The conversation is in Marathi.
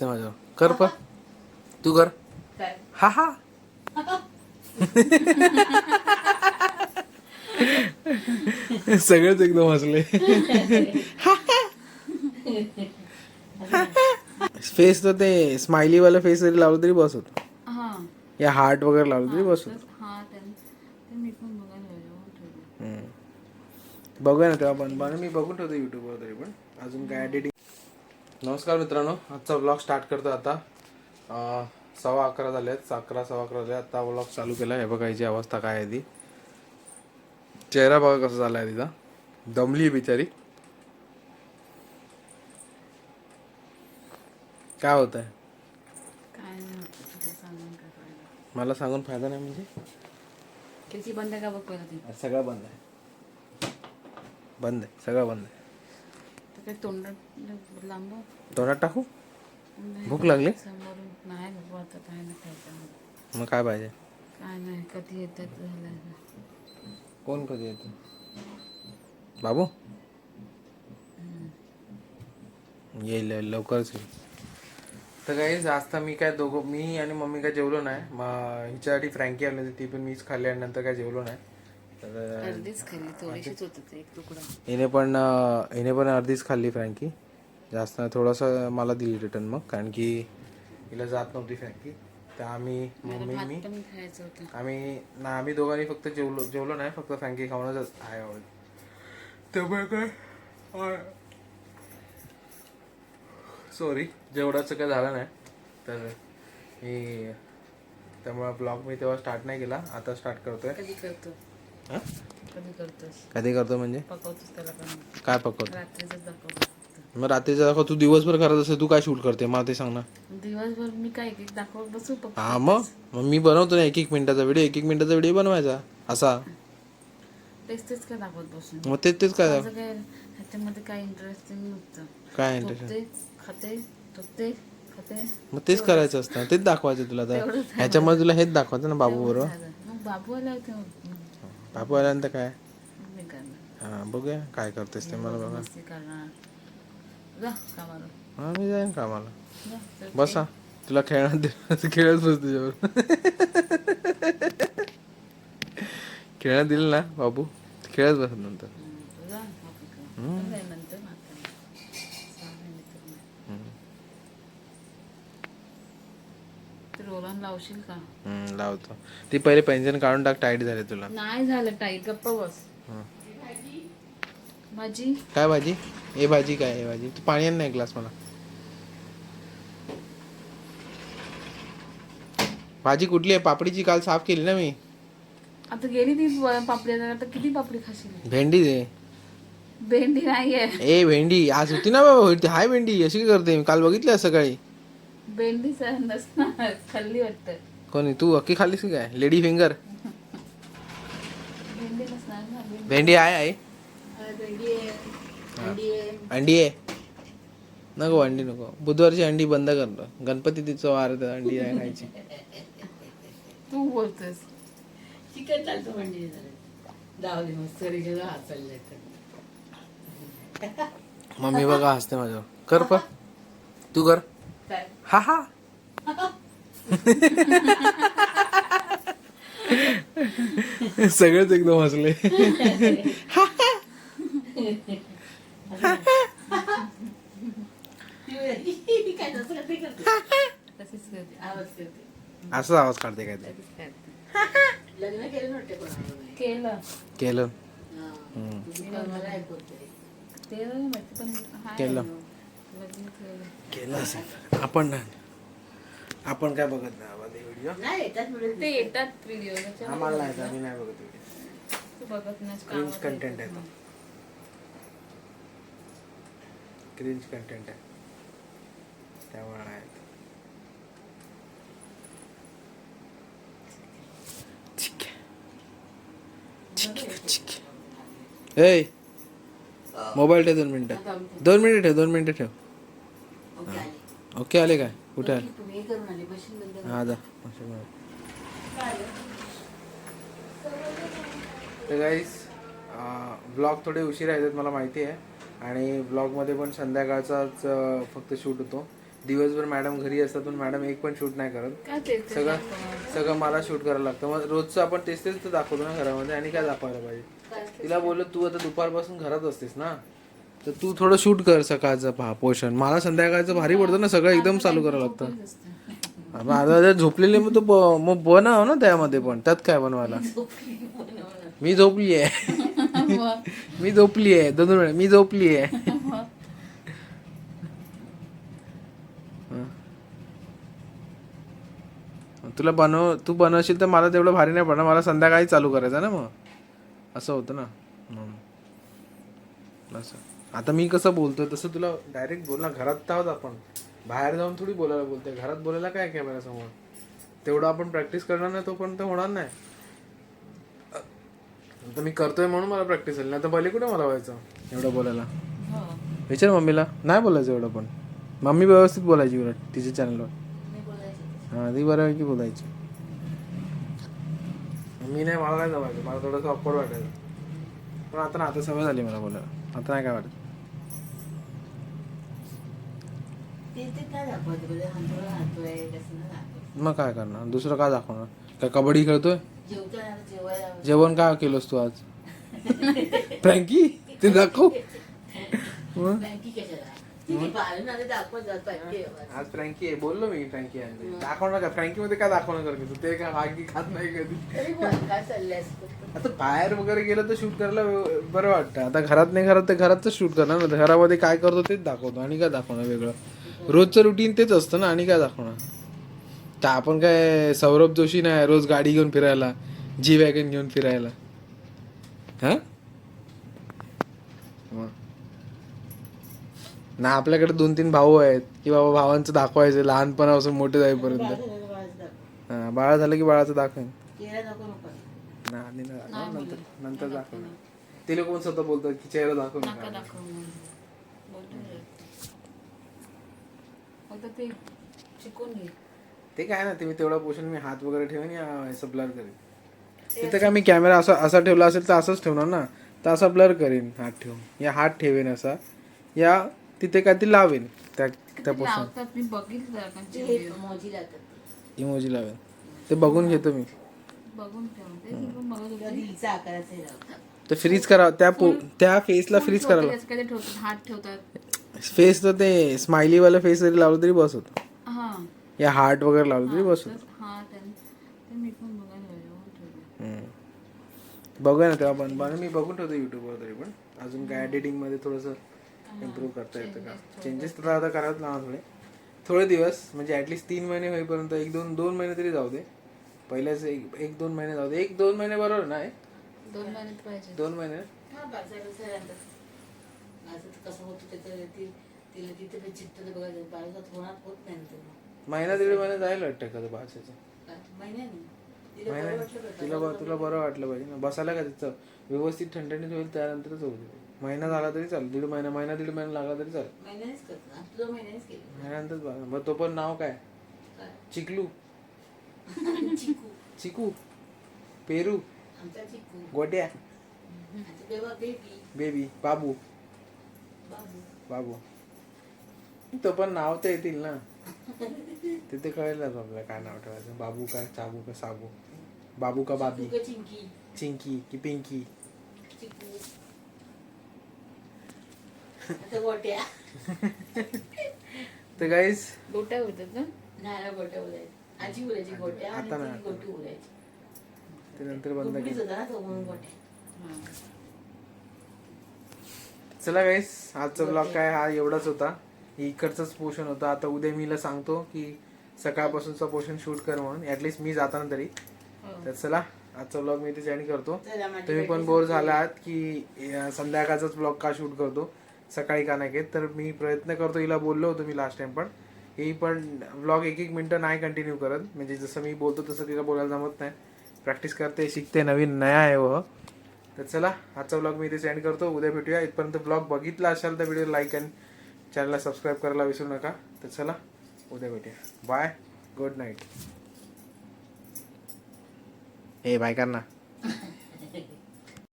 हसते माझ्यावर कर पण. तू कर. हा हा. सगळेच एकदम हसले. फेस तर ते स्माइली वाला फेस जरी लावलं तरी बस होत. हा. या हार्ट वगैरे लावलं तरी बस होत. हा. बघूया ना तेव्हा पण. पण मी बघून ठेवतो युट्यूबवर तरी पण. अजून काय एडिटिंग नमस्कार मित्रांनो आजचा ब्लॉग स्टार्ट करतो आता. सव्वा अकरा झाले आहेत अकरा सव्वा अकरा झाले आता ब्लॉग चालू केला हे बघा हिची अवस्था काय आहे ती. चेहरा बघा कसा झाला आहे तिचा. दमली आहे बिचारी. काय होत आहे. मला सांगून फायदा नाही म्हणजे? बंद आहे का बघ सगळं बंद आहे. बंद आहे सगळं बंद आहे. काही तोंडात लांब. तोंडात टाकू. भूक लागली? समोरून. नाही बघू आता काय नाही खायचं मग काय पाहिजे? काय नाही कधी येतात झालं कोण कधी येतो? बाबू? येईल येईल, लवकरच येईल तर काही जास्त मी काय दोघं मी आणि मम्मी काय जेवलो नाही. मग हिच्यासाठी फ्रँकी आली होती ती पण मीच खाल्ली आणि नंतर काय जेवलो नाही. तर अर्धीच खाली थोडीशीच होत ते एक तुकडा. हिने पण हिने पण अर्धीच खाल्ली फ्रँकी. जास्त नाही थोडंसं मला दिली रिटर्न मग कारण की हिला जात नव्हती फ्रँकी. तर आम्ही मम्मी मी पण खायचं होतं. आम्ही ना आम्ही दोघांनी फक्त जेवलो जेवलो नाही फक्त फ्रँकी खाऊनच आहे आवड त्यामुळे काय? सॉरी जेवढाचं काय झालं नाही तर मी त्यामुळे ब्लॉग मी तेव्हा स्टार्ट नाही केला आता स्टार्ट करतोय. कधी करतो? हा? कधी करतोस? कधी करतो म्हणजे? पकवतोस त्याला पण. काय पकवतो? रात्रीच दाखवतो फक्त. मग रात्रीचं दाखव तू दिवसभर करत असेल तू काय शूट करते? मला ते सांग ना. दिवसभर मी काय एक एक दाखवत बसू हा मग? मग मी बनवतो ना एक एक मिनिटाचा व्हिडिओ एक एक मिनिटाचा व्हिडिओ बनवायचा. असा. तेच तेच काय दाखवत बसून. मग तेच तेच काय? माझं काय ह्याच्यामध्ये काय इंटरेस्टिंग नव्हतं. काय इंटरेस्ट झोपते खाते झोपते खाते. मग तेच करायचं असतं. तेच दाखवायचं तुला तर. ह्याच्यामध्ये तुला हेच दाखवायचं ना बाबू बरोबर झालं. मग बाबू आला होते बाबू आल्यानंतर काय? मी करणार हा बघूया काय करतेस ते मला बघा. मस्ती करणार. जा कामाला. हा मी जाईन कामाला. जा, चल. बसा. तुला दिलं खेळत बस तुझ्यावर. खेळण्यात दिलं ना बाबू खेळत बस नंतर हम्म, जा, बाबू कर. जाईल नंतर आता. सहा महिने तर नाही. हम्म. ते रोलन लावशील का? हम्म, लावतो. ती पहिले पेन्शन काढून टाक टाईट झाले तुला. नाही झालं टाईट गप्प बस. हं. भाजी? काय भाजी? ए भाजी काय ए भाजी? तू पाणी आण ना एक ग्लास मला. भाजी कुठली आहे? पापडीची काल साफ केली ना मी. आता गेली ती पापडी आता आता किती पापडी खाशील? भेंडी दे. भेंडी नाहीये. ए भेंडी. आज होती ना बाबा होती. हाय भेंडी अशी काय करते मी. काल बघितली सकाळी. भेंडी नसणार खाल्ली वाटतं. कोणी? तू अक्की खाल्लीस की काय? Lady finger? भेंडी नसणार ना भेंडी भेंडी आहे आहे भेंडी आहे अंडी आहे. अंडी आहे. नको अंडी नको. बुधवारची अंडी बंद करतो गणपती तिचं वार आहे, अंडी नाही खायची. तू बोलतोस. चिकन चालतं म्हणजे जाऊ दे मस्त तरी हात चालले मम्मी बघा हसते माझ्यावर. कर पण तू कर. हा हा सगळेच एकदम हसले. करते आवाज करते असाच आवाज काढते काय ते केलं. केलं. केलं असेल. आपण नाही. आपण काय बघत नाही बाबा ते व्हिडिओ नाही येतात ते येतात व्हिडिओ आम्हाला नाही येत, आम्ही नाही बघत व्हिडिओ तू बघत नाही क्रिंज कंटेंट आहे तो. क्रिंज कंटेंट आहे. त्यामुळे नाही येत. ठीक आहे. ठीक आहे, ठीक आहे. ए मोबाईल ठेव दोन मिनिटं. दोन मिनिटं ठेव दोन मिनिटं ठेव. ओके आले. काय? कुठे आले? हे. हा जा. तर गाईस ब्लॉग थोडे उशिरा येतात मला माहिती आहे. आणि ब्लॉगमध्ये पण संध्याकाळचाच फक्त शूट होतो. दिवसभर मॅडम घरी असतात पण मॅडम एक पण शूट नाही करत. सगळं. सगळं मला शूट करायला लागतं. मग रोजचं आपण तेच तेच तर दाखवतो ना घरामध्ये. आणि काय दाखवायला पाहिजे? तिला बोललो तू आता दुपारपासून घरात असतेस ना? तर तू थोडं शूट कर सकाळचं पहा पोषण. मला संध्याकाळचं भारी पडतं ना सगळं एकदम चालू करावं लागतं. आता झोपलेले मग तो ब- मग बनव ना त्यामध्ये पण. त्यात काय बनवायला? मी झोपली आहे. मी झोपली आहे. दोन वेळा. मी झोपली आहे. तुला बनव तू बनवशील तर मला तेवढं भारी नाही पडणार. मला संध्याकाळी चालू करायचं ना मग? असं होतं ना? असं. आता मी कसं बोलतोय तसं तुला डायरेक्ट बोल ना घरात आहोत आपण. बाहेर जाऊन थोडी बोलायला बोलतोय. घरात बोलायला काय कॅमेरा समोर? तेवढं आपण प्रॅक्टिस करणार नाही तोपर्यंत होणार नाही. आता मी करतोय म्हणून मला प्रॅक्टिस झाली नाही तर भले कुठे मला व्हायचं? एवढं बोलायला. हो. विचार मम्मीला. नाही बोलायचं एवढं पण. मम्मी व्यवस्थित बोलायची उलट तिच्या चॅनलवर हां ती बऱ्यापैकी बोलायची. मी नाही मला नाही जमायचं. मला थोडंसं ऑकवर्ड वाटायचं. पण आता ना आता सवय झाली मला बोलायला. आता नाही काय वाटत ते ते काय दाखवायचं म्हणजे हातोळ हातोय कसं नाही दाखवायचं मग काय करणार? दुसरं काय दाखवणार? काय कबड्डी खेळतोय? जेवण काय केलंस तू आज? फ्रँकी ते दाखव. आज फ्रँकी आहे बोललो मी फ्रँकी आहे. दाखवणार का? फ्रँकी मध्ये काय दाखवणार कर तू? ते काय हागी खात नाही कधी? आता बाहेर वगैरे गेलं तर शूट करायला बरं वाटतं. आता घरात नाही घरात तर घरातच शूट करणार. ना घरामध्ये काय करतो तेच दाखवतो. आणि काय दाखवणार वेगळं? रोजचं रुटीन तेच असतं ना आणि काय दाखवणार? तर आपण काय सौरभ जोशी नाही रोज गाडी घेऊन फिरायला जी वॅगन घेऊन फिरायला. हा. ना आपल्याकडे दोन तीन भाऊ आहेत की बाबा भावांचं दाखवायचं लहानपणापासून मोठे जाईपर्यंत. दाखव. हा, बाळा झालं की बाळाचं दाखवेन. दाखवू ना दाखव, नंतर नंतर दाखवणार ते लोक पण स्वतः बोलतात की चेहरा दाखव नका नका दाखव म्हणून. बोलतोय. फक्त ते शिकून घे. ते काय ना ते मी तेवढा पोषण मी हात वगैरे ठेवेन या असं ब्लर करेन तिथं काय मी कॅमेरा असा असा ठेवला असेल तर असंच ठेवणार ना. तर असा ब्लर करेन हात ठेवून. या हात ठेवेन असा. या तिथे काय ती लावेन त्या त्या पोषण. लावतात मी बघितलं लोकांचे ते video. मोजी लागतात इमोजी लावेन. ते बघून घेतो मी. बघून ठेवते आकाराचे लावतात. तर फ्रीज करा त्या पो त्या फेसला फ्रीज करायला. हात ठेवतात. फेस तर ते स्माइली वाला फेस जरी लावलं तरी बस होतं. हा. या हार्ट वगैरे लावलं तरी बस होतं. हा मी पण बघायला पाहिजे. बघूया ना तेव्हा पण. पण मी बघून ठेवतो युट्यूबवर तरी पण. अजून काय एडिटिंगमध्ये थोडंसं इम्प्रूव्ह करता येतं का? चेंजेस तर आता करायला लागणार थोडे. थोडे दिवस म्हणजे ऍटलीस्ट तीन महिने होईपर्यंत एक दोन दोन महिने तरी जाऊ दे. पहिल्याच एक एक दोन महिने जाऊ दे. एक दोन महिने बरोबर नाही. दोन महिन्यात पाहिजे दोन महिने? हा बाजार कसं राहतात माझं तर कसं होतं त्याचं ती तिला तिथे पण चित्त बघायचं बाळाचा होणार होत नाही ना तेव्हा. महिना दीड महिना जायला वाटतं का भाषेचं काय? महिन्याने? तिला बरं महिना वाटलं का? तिला ब- तुला बरं वाटलं पाहिजे ना. बसायला का तिथं? व्यवस्थित ठणठणीत होईल त्यानंतरच होऊ दे. महिना झाला तरी चालेल. दीड महिना महिना दीड महिना लागला तरी चालेल. महिन्यानेच करतो आमचं दोन महिन्यानेच केलं. महिन्यानंतरच बघा. मग तो पण नाव काय? काय? चिकलू. चिकू. चिकू. पेरू. आमचा चिकू. गोट्या? बेबा बेबी बेबी बाबू. बाबू. बाबू. तो पण नाव तर येतील ना. तिथे कळेलच आपल्याला काय नाव ठेवायचं. बाबू का चाबू का साबू? बाबू का बाबी? चिकू का चिंकी? चिंकी की पिंकी? चिकू. आता गोट्या. तर गाईस गोट्या होतात ना? गोट्या आजी बोलायची गोट्या आणि आता नाही. ती गोटू बोलायची. ते नंतर बंद केलं. चला गाईस आजचा ब्लॉग काय? हा एवढाच होता. इकडचंच पोषण होतं. आता उद्या मीला सांगतो की सकाळपासूनचा पोषण शूट कर म्हणून. ऍटलीस्ट मी जाताना तरी. हो. तर चला आजचा ब्लॉग मी इथे जॉईन करतो. तुम्ही पण बोर. झाला आहात की संध्याकाळचाच ब्लॉग का शूट करतो? सकाळी का नाही घेत? तर मी प्रयत्न करतो हिला बोललो होतो मी लास्ट टाइम पण. ही पण ब्लॉग एक एक मिनटं नाही कंटिन्यू करत. म्हणजे जसं मी बोलतो तसं तिला बोलायला जमत नाही. प्रॅक्टिस करते शिकते नवीन नया आहे व. तर चला आजचा ब्लॉग मी इथे सेंड करतो. उद्या भेटूया. इथपर्यंत ब्लॉग बघितला असाल तर व्हिडिओ लाईक आणि चॅनलला सबस्क्राईब करायला विसरू नका. तर चला उद्या भेटूया. बाय गुड नाईट ए बाय कर ना